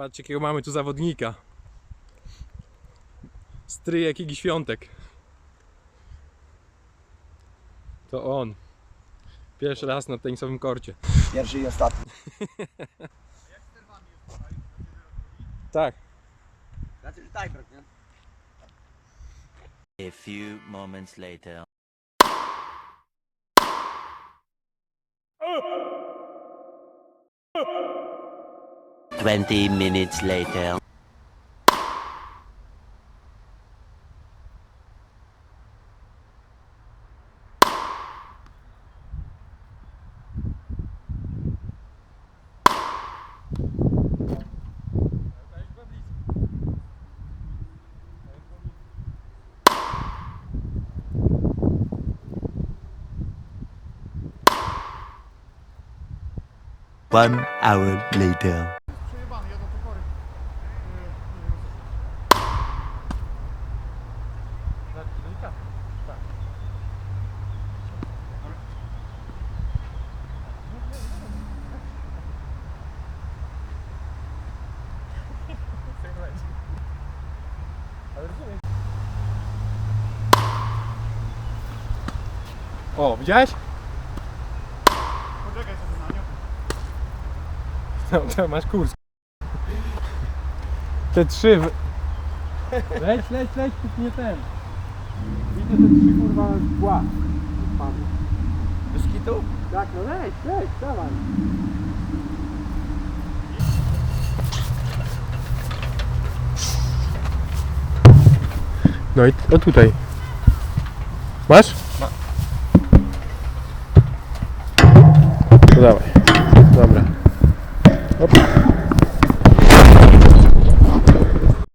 Patrzcie, jakiego mamy tu zawodnika. Stryjek Igi Świątek. To on. Pierwszy raz na tenisowym korcie. Pierwszy i ostatni. Tak. Znaczy, że tiebreak, nie? A few moments later. Twenty minutes later. One hour later. O, widziałeś? Poczekaj sobie na nią. No, to masz kurs. Te trzy. W... Leć, leć, leć, póki nie ten. Widzę te trzy kurwa szkła. Odpadły. Bez kitu? Tak, no leć, leć, dawaj. No i o tutaj. Masz? Ma. No dawaj. Dobra. Op.